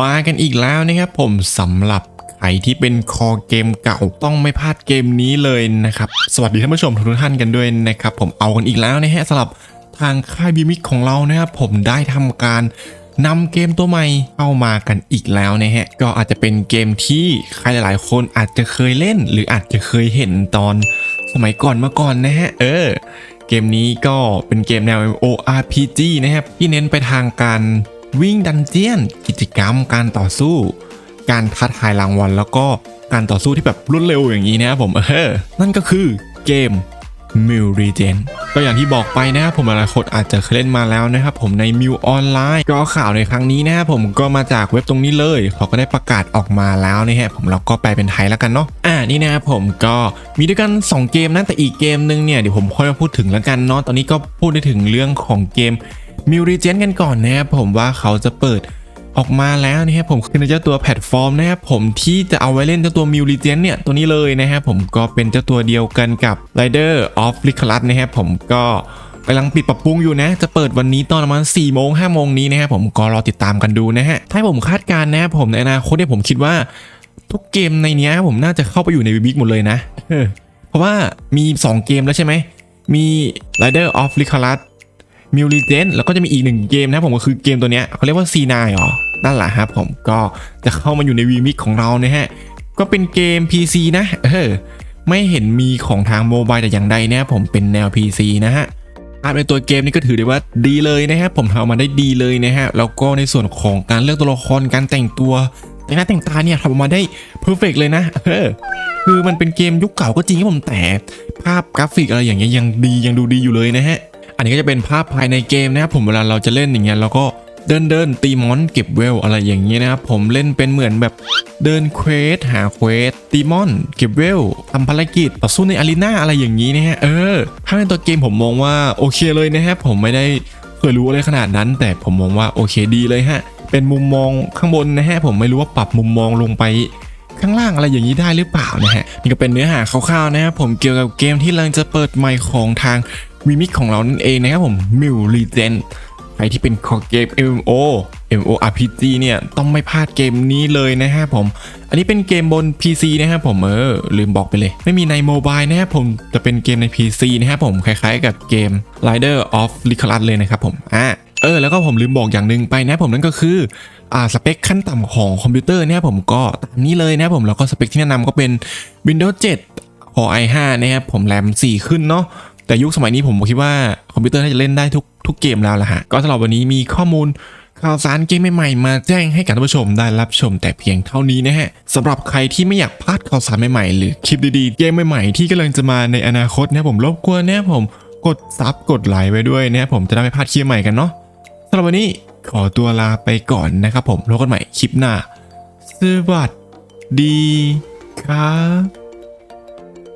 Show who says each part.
Speaker 1: มากันอีกแล้วนะครับผมสำหรับใครที่เป็นคอเกมเก่าต้องไม่พลาดเกมนี้เลยนะครับ สวัสดีท่านผู้ชมทุกท่านกันด้วยนะครับ ผมเอากันอีกแล้วนะฮะสำหรับทางค่ายบิมิกของเรานะครับผมได้ทำการนำเกมตัวใหม่เข้ามากันอีกแล้วนะฮะ ก็อาจจะเป็นเกมที่ใครหลาย ๆ คนอาจจะเคยเล่น หรืออาจจะเคยเห็นตอนสมัยก่อนมาก่อนนะฮะ เออ เกมนี้ก็เป็นเกมแนว ORPG นะครับที่เน้นไปทางการ วิ่งดันเจียน กิจกรรมการต่อสู้ การท้าทายรางวัล แล้วก็การต่อสู้ที่แบบรวดเร็วอย่างนี้นะครับผมเออนั่นก็คือเกม m i l r e g e n ก็อย่างที่บอกไปนะครับผมหลายคนอาจจะเคยเล่นมาแล้วนะครับผมใน m i l ออนไลน์ก็ข่าวในครั้งนี้นะครับผมก็มาจากเว็บตรงนี้เลย เขาก็ได้ประกาศออกมาแล้วนะฮะผมเราก็แปลเป็นไทยแล้วกันเนาะอ่านี่นะครับผมก็มีด้วยกัน 2 เกมนะแต่อีกเกมนึงเนี่ยเดี๋ยวผมค่อยมาพูดถึงแล้วกันเนาะตอนนี้ก็พูดได้ถึงเรื่องของเกม m i l r e g e n กันก่อนนะครับผมว่าเขาจะเปิดออกมาแล้วนะครับผมคือเจ้าตัวแพลตฟอร์มนะครับผมที่จะเอาไว้เล่นเจ้าตัว m ิว l ิเจนเนี่ยตัวนี้เลยนะครับผมก็เป็นเจ้าตัวเดียวกันกับ Rider of l i c o l u s นะครับผมก็กำลังปิดปรับปรุงอยู่นะ จะเปิดวันนี้ตอนประมาณ4โมง5โมงนี้นะครับผมก็รอติดตามกันดูนะฮะถ้าผมคาดการณ์นะครับผมในอนาคตเนี่ยผมคิดว่าทุกเกมในนี้ผมน่าจะเข้าไปอยู่ในวิบิกหมดเลยนะเพราะว่ามี 2 เกมแล้วใช่ไหมมี Rider of l i c o l u s มิว l ิเจนแล้วก็จะมีอีกหนึ่งเกมนะผมก็คือเกมตัวเนี้ยเขาเรียกว่า C9 หรอนั่นแหละครับผมก็จะเข้ามาอยู่ในวีมิกของเรานะฮะ ก็เป็นเกม PC นะเออไม่เห็นมีของทางโมบายแต่อย่างใดนะผมเป็นแนว PC นะฮะภาพในตัวเกมนี่ก็ถือได้ว่าดีเลยนะครับผมทำมาได้ดีเลยนะฮะแล้วก็ในส่วนของการเลือกตัวละครการแต่งตัว แต่งหน้าแต่งตาเนี่ยทำออกมาได้เพอร์เฟกเลยนะเออคือมันเป็นเกมยุคเก่าก็จริงครับผมแต่ ภาพกราฟิกอะไรอย่างเงี้ยยังดียังดูดีอยู่เลยนะฮะ นนี้ก็จะเป็นภาพภายในเกมนะครับผมเวลาเราจะเล่นอย่างเงี้ยเราก็เดินเดินตีมอนเก็บเวลอะไรอย่างเงี้ยนะครับผมเล่นเป็นเหมือนแบบเดินเควสหาเควสตีมอน เก็บเวลทำภารกิจต่อสู้ในอารีนาอะไรอย่างนี้นะฮะเออถ้าเป็นตัวเกมผมมองว่าโอเคเลยนะครับผมไม่ได้เคยรู้อะไรขนาดนั้น แต่ผมมองว่าโอเคดีเลยฮะเป็นมุมมองข้างบนนะฮะผมไม่รู้ว่าปรับมุมมองลงไปข้างล่างอะไรอย่างนี้ได้หรือเปล่านะฮะนี่ก็เป็นเนื้อหาคร่าวๆนะครับผมเกี่ยวกับเกมที่กำลังจะเปิดใหม่ของทาง วีมิกของเรานั่นเองนะครับผม m i l l e g e n d ใครที่เป็นคอเกม MMO MMORPG เนี่ยต้องไม่พลาดเกมนี้เลยนะครับผม อันนี้เป็นเกมบน PC นะครับผมเออลืมบอกไปเลย ไม่มีในโมบายนะครับผมจะเป็นเกมใน PC นะครับผมคล้ายๆกับเกม Rider of l i c o l u s เลยนะครับผมอ่าเออแล้วก็ผมลืมบอกอย่างหนึ่งไปนะครับผมนั่นก็คืออ่าสเปคขั้นต่ำของคอมพิวเตอร์เนี่ยผมก็ตามนี้เลยนะครับผมแล้วก็สเปคที่แนะนำก็เป็น Windows 7 Core i5 นะครับผมแรม4 ขึ้นเนาะ แต่ยุคสมัยนี้ผมคิดว่าคอมพิวเตอร์น่าจะเล่นได้ทุกทุกเกมแล้วล่ะฮะ ก็สำหรับวันนี้มีข้อมูลข่าวสารเกมใหม่ๆมาแจ้งให้กับท่านผู้ชมได้รับชมแต่เพียงเท่านี้นะฮะสำหรับใครที่ไม่อยากพลาดข่าวสารใหม่ๆ หรือคลิปดีๆ เกมใหม่ๆ ที่กำลังจะมาในอนาคตนะผมรบกวนนะผมกดซับกดไลค์ไว้ด้วยนะผมจะได้ไม่พลาดคลิปใหม่กันเนาะสำหรับวันนี้ขอตัวลาไปก่อนนะครับผมแล้วกันใหม่คลิปหน้า สวัสดีครับ